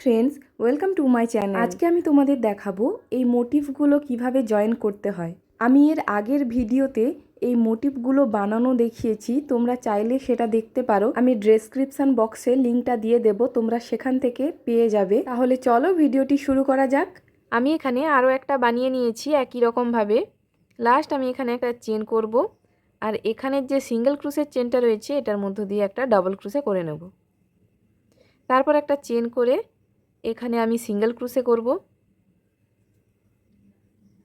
Friends welcome to my channel আজকে আমি তোমাদের দেখাবো এই মোটিভগুলো কীভাবে জয়েন করতে হয়। আমি এর আগের ভিডিওতে এই মোটিভগুলো বানানো দেখিয়েছি, তোমরা চাইলে সেটা দেখতে পারো। আমি ডেসক্রিপশন বক্সে লিঙ্কটা দিয়ে দেব, তোমরা সেখান থেকে পেয়ে যাবে। তাহলে চলো ভিডিওটি শুরু করা যাক। আমি এখানে আরও একটা বানিয়ে নিয়েছি একই রকমভাবে। লাস্ট আমি এখানে একটা চেন করব, আর এখানের যে সিঙ্গেল ক্রুসের চেনটা রয়েছে, এটার মধ্য দিয়ে একটা ডাবল ক্রুসে করে নেব। তারপর একটা চেন করে এখানে আমি সিঙ্গেল ক্রুসে করব।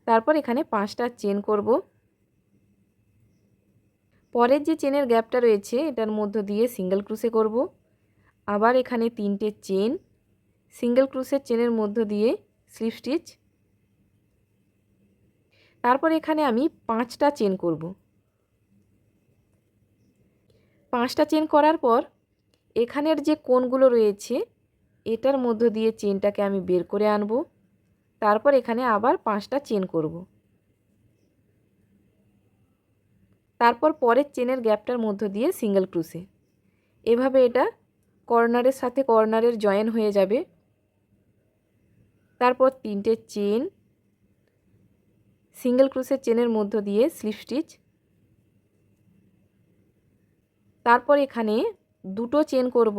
তারপর এখানে পাঁচটা চেন করব। পরের যে চেনের গ্যাপটা রয়েছে, এটার মধ্য দিয়ে সিঙ্গেল ক্রুসে করব। আবার এখানে তিনটে চেন সিঙ্গেল ক্রুসের চেনের মধ্য দিয়ে স্লিপ স্টিচ তারপর এখানে আমি পাঁচটা চেন করব। পাঁচটা চেন করার পর, এখানের যে কোণগুলো রয়েছে এটার মধ্য দিয়ে চেনটাকে আমি বের করে আনব। তারপর এখানে আবার পাঁচটা চেন করব। তারপর পরের চেনের গ্যাপটার মধ্য দিয়ে সিঙ্গেল ক্রুসে এভাবে এটা কর্নারের সাথে কর্নারের জয়েন হয়ে যাবে। তারপর তিনটে চেন। সিঙ্গেল ক্রুসের চেনের মধ্য দিয়ে স্লিপ স্টিচ। তারপর এখানে দুটো চেন করব।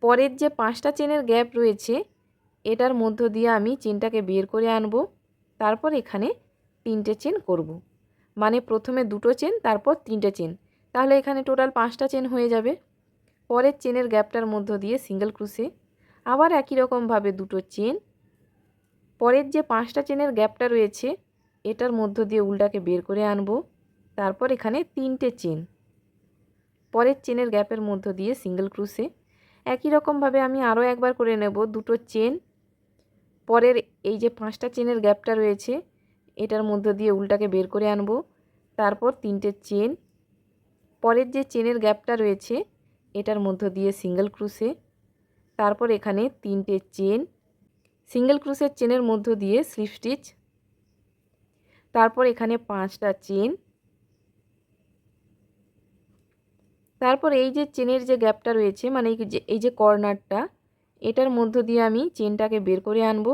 পরের যে পাঁচটা চেনের গ্যাপ রয়েছে, এটার মধ্য দিয়ে আমি চেনটাকে বের করে আনব। তারপর এখানে তিনটে চেন করব। মানে প্রথমে দুটো চেন, তারপর তিনটে চেন। তাহলে এখানে টোটাল পাঁচটা চেন হয়ে যাবে। পরের চেনের গ্যাপটার মধ্য দিয়ে সিঙ্গেল ক্রুসে। আবার একই রকমভাবে দুটো চেন। পরের যে পাঁচটা চেনের গ্যাপটা রয়েছে, এটার মধ্য দিয়ে উল্টাকে বের করে আনব। তারপর এখানে তিনটে চেন। পরের চেনের গ্যাপের মধ্য দিয়ে সিঙ্গেল ক্রুসে। একই রকমভাবে আমি আরও একবার করে নেব দুটো চেন। পরের এই যে পাঁচটা চেনের গ্যাপটা রয়েছে, এটার মধ্য দিয়ে উল্টাকে বের করে আনব। তারপর তিনটে চেন। পরের যে চেনের গ্যাপটা রয়েছে, এটার মধ্য দিয়ে সিঙ্গেল ক্রুসে তারপর এখানে তিনটে চেন। সিঙ্গেল ক্রুসের চেনের মধ্য দিয়ে স্লিপ স্টিচ। তারপর এখানে পাঁচটা চেন। তারপর এই যে চেনের যে গ্যাপটা রয়েছে মানে এই যে কর্নারটা, এটার মধ্য দিয়ে আমি চেনটাকে বের করে আনব।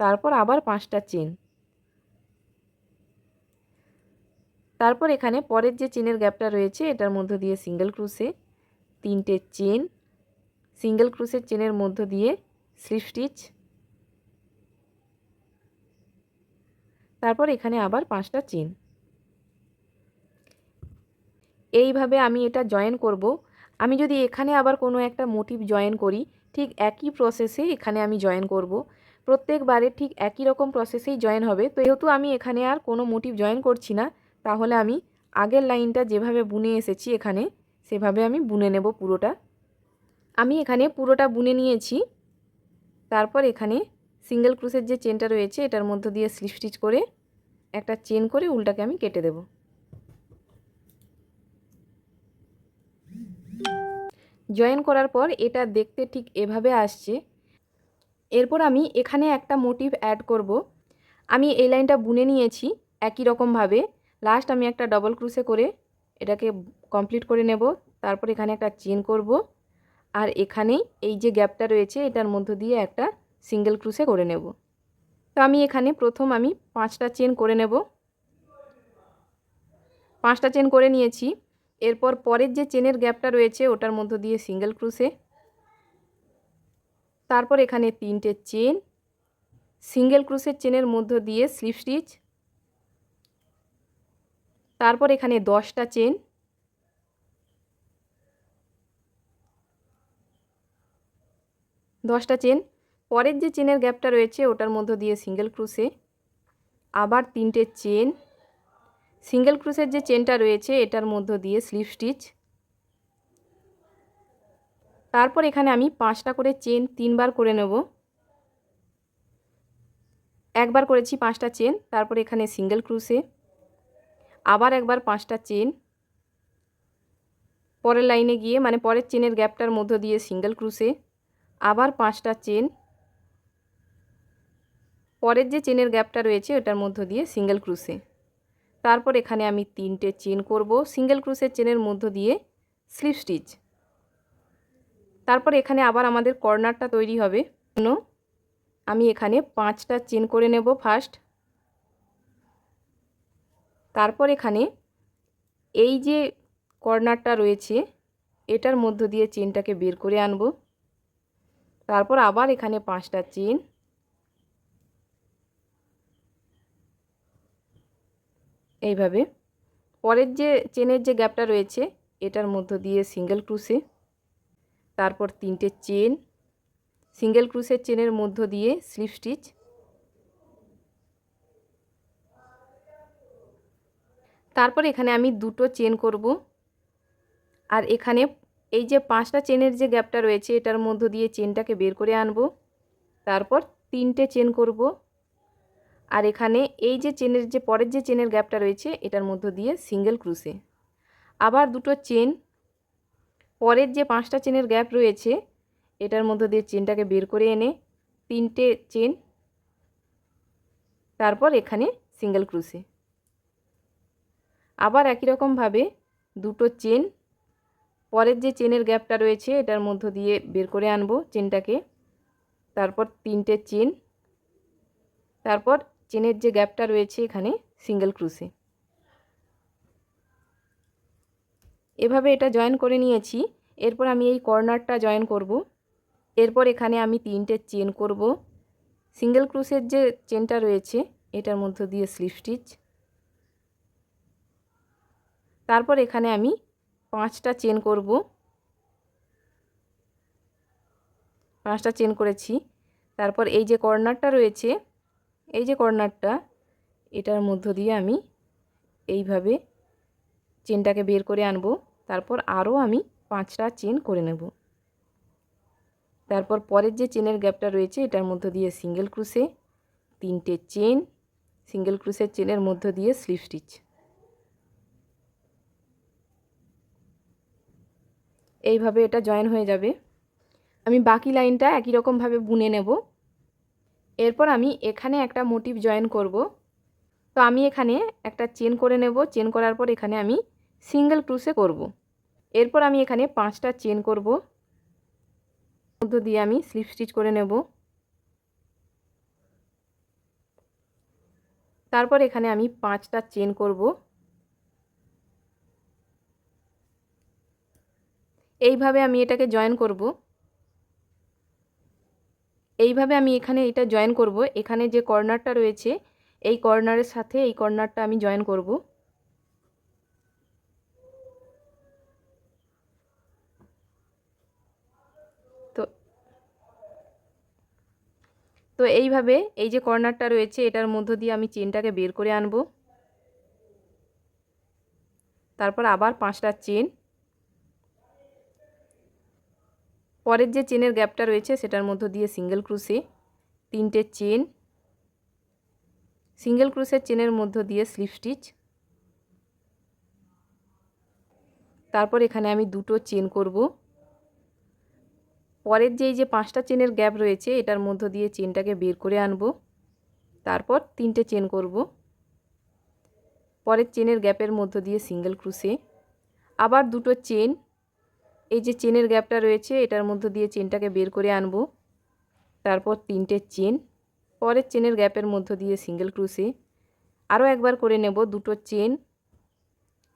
তারপর আবার পাঁচটা চেন। তারপর এখানে পরের যে চেনের গ্যাপটা রয়েছে, এটার মধ্য দিয়ে সিঙ্গেল ক্রুসে তিনটে চেন, সিঙ্গেল ক্রুসের চেনের মধ্য দিয়ে স্লিপ স্টিচ। তারপর এখানে আবার পাঁচটা চেন। এইভাবে আমি এটা জয়েন করব। আমি যদি এখানে আবার কোনো একটা মোটিভ জয়েন করি, ঠিক একই প্রসেসে এখানে আমি জয়েন করব। প্রত্যেকবারে ঠিক একই রকম প্রসেসেই জয়েন হবে। তো যেহেতু আমি এখানে আর কোনো মোটিভ জয়েন করছি না, তাহলে আমি আগের লাইনটা যেভাবে বুনে এসেছি এখানে, সেভাবে আমি বুনে নেব পুরোটা। আমি এখানে পুরোটা বুনে নিয়েছি। তারপর এখানে সিঙ্গেল ক্রুসের যে চেনটা রয়েছে, এটার মধ্য দিয়ে স্লিপ স্টিচ করে একটা চেন করে উল্টাকে আমি কেটে দেবো। জয়েন করার পর এটা দেখতে ঠিক এভাবে আসছে। এরপর আমি এখানে একটা মোটিভ অ্যাড করব। আমি এই লাইনটা বুনে নিয়েছি একই রকমভাবে লাস্ট আমি একটা ডবল ক্রুসে করে এটাকে কমপ্লিট করে নেব। তারপর এখানে একটা চেন করব। আর এখানেই এই যে গ্যাপটা রয়েছে, এটার মধ্য দিয়ে একটা সিঙ্গেল ক্রুসে করে নেব। তো আমি এখানে প্রথম আমি পাঁচটা চেন করে নেব। পাঁচটা চেন করে নিয়েছি। এরপর পরের যে চেনের গ্যাপটা রয়েছে, ওটার মধ্য দিয়ে সিঙ্গেল ক্রুসে তারপর এখানে তিনটে চেন। সিঙ্গেল ক্রুসের চেনের মধ্য দিয়ে স্লিপ স্টিচ তারপর এখানে দশটা চেন। দশটা চেন। পরের যে চেনের গ্যাপটা রয়েছে, ওটার মধ্য দিয়ে সিঙ্গেল ক্রুসে আবার তিনটে চেন। সিঙ্গেল ক্রুসের যে চেনটা রয়েছে, এটার মধ্য দিয়ে স্লিপ স্টিচ। তারপর এখানে আমি পাঁচটা করে চেন তিনবার করে নেব। একবার করেছি পাঁচটা চেন, তারপর এখানে সিঙ্গেল ক্রুসে। আবার একবার পাঁচটা চেন। পরের লাইনে গিয়ে মানে পরের চেনের গ্যাপটার মধ্য দিয়ে সিঙ্গেল ক্রুসে। আবার পাঁচটা চেন। পরের যে চেনের গ্যাপটা রয়েছে ওটার মধ্য দিয়ে সিঙ্গেল ক্রুসে। তারপর এখানে আমি তিনটে চেন করব। সিঙ্গেল ক্রুসের চেনের মধ্য দিয়ে স্লিপ স্টিচ। তারপর এখানে আবার আমাদের কর্নারটা তৈরি হবে। আমি এখানে পাঁচটা চেন করে নেব ফার্স্ট। তারপর এখানে এই যে কর্নারটা রয়েছে, এটার মধ্য দিয়ে চেনটাকে বের করে আনব। তারপর আবার এখানে পাঁচটা চেন। এইভাবে। পরের যে চেনের যে গ্যাপটা রয়েছে, এটার মধ্য দিয়ে সিঙ্গেল ক্রুশে তারপর তিনটে চেন। সিঙ্গেল ক্রুশের চেনের মধ্য দিয়ে স্লিপ স্টিচ তারপর এখানে আমি দুটো চেন করব। আর এখানে এই যে পাঁচটা চেনের যে গ্যাপটা রয়েছে, এটার মধ্য দিয়ে চেনটাকে বের করে আনব। তারপর তিনটে চেন করব। আর এখানে এই যে চেনের যে পরের যে চেনের গ্যাপটা রয়েছে, এটার মধ্য দিয়ে সিঙ্গেল ক্রুশে আবার দুটো চেন, পরের যে পাঁচটা চেনের গ্যাপ রয়েছে, এটার মধ্য দিয়ে চেনটাকে বের করে এনে তিনটে চেন, তারপর এখানে সিঙ্গেল ক্রুশে আবার একই রকমভাবে দুটো চেন, পরের যে চেনের গ্যাপটা রয়েছে, এটার মধ্য দিয়ে বের করে আনব চেনটাকে। তারপর তিনটে চেন, তারপর চেনের যে গ্যাপটা রয়েছে এখানে সিঙ্গেল ক্রুশে এভাবে এটা জয়েন করে নিয়েছি। এরপর আমি এই কর্নারটা জয়েন করব। এরপর এখানে আমি তিনটে চেন করব। সিঙ্গেল ক্রুশের যে চেনটা রয়েছে, এটার মধ্য দিয়ে স্লিপ স্টিচ তারপর এখানে আমি পাঁচটা চেন করব। পাঁচটা চেন করেছি। তারপর এই যে কর্নারটা রয়েছে এই যে কর্নারটা, এটার মধ্য দিয়ে আমি এইভাবে চেনটাকে বের করে আনব। তারপর আরও আমি পাঁচটা চেন করে নেব। তারপর পরের যে চেনের গ্যাপটা রয়েছে, এটার মধ্য দিয়ে সিঙ্গেল ক্রুশে তিনটে চেন, সিঙ্গেল ক্রুশের চেনের মধ্য দিয়ে স্লিপ স্টিচ। এইভাবে এটা জয়েন হয়ে যাবে। আমি বাকি লাইনটা একই রকমভাবে বুনে নেব। এরপর আমি এখানে একটা মোটিভ জয়েন করব। তো আমি এখানে একটা চেন করে নেব। চেন করার পর এখানে আমি সিঙ্গেল ক্রুশে করব। এরপর আমি এখানে পাঁচটা চেন করব। মধ্য দিয়ে আমি স্লিপ স্টিচ করে নেব। তারপর এখানে আমি পাঁচটা চেন করব। এইভাবে আমি এটাকে জয়েন করব। এইভাবে আমি এখানে এটা জয়েন করব। এখানে যে কর্নারটা রয়েছে, এই কর্নারের সাথে এই কর্নারটা আমি জয়েন করব। তো তো এইভাবে এই যে কর্নারটা রয়েছে, এটার মধ্য দিয়ে আমি চেনটাকে বের করে আনব। তারপর আবার পাঁচটা চেন পরের যে চেনের গ্যাপটা রয়েছে, সেটার মধ্য দিয়ে সিঙ্গেল ক্রুশে তিনটে চেন সিঙ্গেল ক্রুশের চেনের মধ্য দিয়ে স্লিপ স্টিচ তারপর এখানে আমি দুটো চেন করব। পরের যে এই যে পাঁচটা চেনের গ্যাপ রয়েছে, এটার মধ্য দিয়ে চেনটাকে বের করে আনব। তারপর তিনটে চেন করব। পরের চেনের গ্যাপের মধ্য দিয়ে সিঙ্গেল ক্রুশে আবার দুটো চেন এই যে চেনের গ্যাপটা রয়েছে, এটার মধ্য দিয়ে চেনটাকে বের করে আনব। তারপর তিনটে চেন, পরের চেনের গ্যাপের মধ্য দিয়ে সিঙ্গেল ক্রুশে। আরও একবার করে নেব দুটো চেন।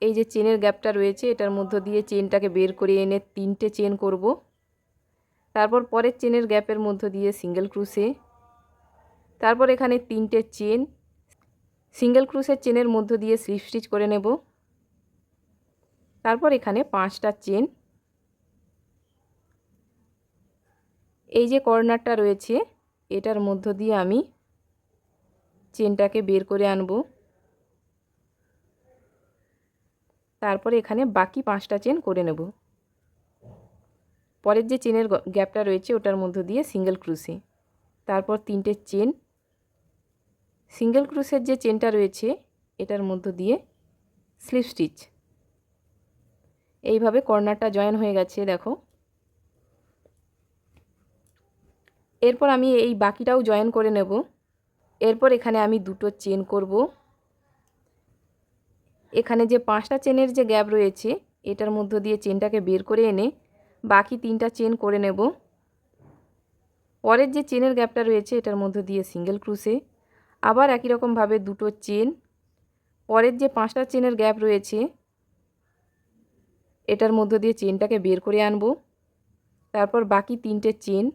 এই যে চেনের গ্যাপটা রয়েছে, এটার মধ্য দিয়ে চেনটাকে বের করে এনে তিনটে চেন করব। তারপর পরের চেনের গ্যাপের মধ্য দিয়ে সিঙ্গেল ক্রুশে। তারপর এখানে তিনটে চেন, সিঙ্গেল ক্রুশের চেনের মধ্য দিয়ে স্লিপ স্টিচ করে নেব। তারপর এখানে পাঁচটা চেন। এই যে কর্নারটা রয়েছে, এটার মধ্য দিয়ে আমি চেনটাকে বের করে আনব। তারপরে এখানে বাকি পাঁচটা চেন করে নেব। পরের যে চেনের গ্যাপটা রয়েছে, ওটার মধ্য দিয়ে সিঙ্গেল ক্রুশে। তারপর তিনটে চেন। সিঙ্গেল ক্রুশের যে চেনটা রয়েছে, এটার মধ্য দিয়ে স্লিপ স্টিচ। এইভাবে কর্নারটা জয়েন হয়ে গেছে, দেখো। এরপর আমি এই বাকিটাও জয়েন করে নেব। এরপর এখানে আমি দুটো চেন করব। এখানে যে পাঁচটা চেনের যে গ্যাপ রয়েছে, এটার মধ্য দিয়ে চেনটাকে বের করে এনে বাকি তিনটা চেন করে নেব। পরের যে চেনের গ্যাপটা রয়েছে, এটার মধ্য দিয়ে সিঙ্গেল ক্রুশে আবার একই রকমভাবে দুটো চেন পরের যে পাঁচটা চেনের গ্যাপ রয়েছে, এটার মধ্য দিয়ে চেনটাকে বের করে আনব। তারপর বাকি তিনটে চেন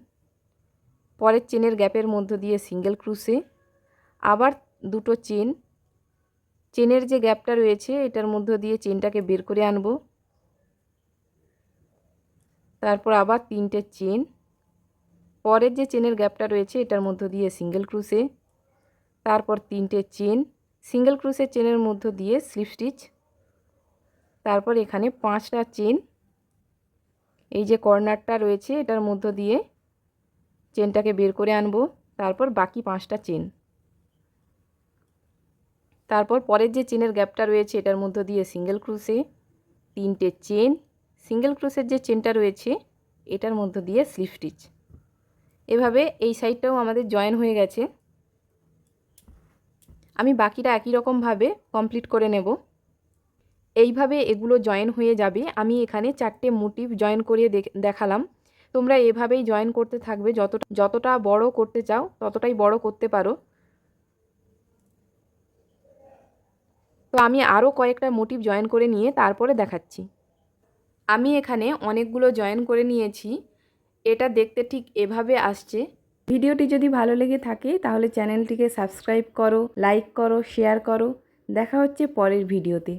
পরের চেনের গ্যাপের মধ্য দিয়ে সিঙ্গেল ক্রুশে আবার দুটো চেন। চেনের যে গ্যাপটা রয়েছে, এটার মধ্য দিয়ে চেনটাকে বের করে আনব। তারপর আবার তিনটে চেন। পরের যে চেনের গ্যাপটা রয়েছে, এটার মধ্য দিয়ে সিঙ্গেল ক্রুশে তারপর তিনটে চেন। সিঙ্গেল ক্রুশের চেনের মধ্য দিয়ে স্লিপ স্টিচ। তারপর এখানে পাঁচটা চেন। এই যে কর্নারটা রয়েছে, এটার মধ্য দিয়ে চেনটাকে বের করে আনব, তারপর বাকি পাঁচটা চেন। তারপর পরের যে চেনের গ্যাপটা রয়েছে, এটার মধ্য দিয়ে সিঙ্গেল ক্রুশে তিনটে চেন। সিঙ্গেল ক্রুশের যে চেনটা রয়েছে, এটার মধ্য দিয়ে স্লিপ স্টিচ এভাবে এই সাইডটাও আমাদের জয়েন হয়ে গেছে। আমি বাকিটা একই রকমভাবে কমপ্লিট করে নেব। এইভাবে এগুলো জয়েন হয়ে যাবে। আমি এখানে চারটে মোটিভ জয়েন করিয়ে দেখালাম। তোমরা এভাবেই জয়েন করতে থাকবে। যতটা যতটা বড় করতে চাও, ততটাই বড় করতে পারো। তো আমি আরও কয়েকটা মোটিভ জয়েন করে নিয়ে তারপরে দেখাচ্ছি। আমি এখানে অনেকগুলো জয়েন করে নিয়েছি। এটা দেখতে ঠিক এভাবে আসছে। ভিডিওটি যদি ভালো লেগে থাকে, তাহলে চ্যানেলটিকে সাবস্ক্রাইব করো লাইক করো শেয়ার করো। দেখা হচ্ছে পরের ভিডিওতে।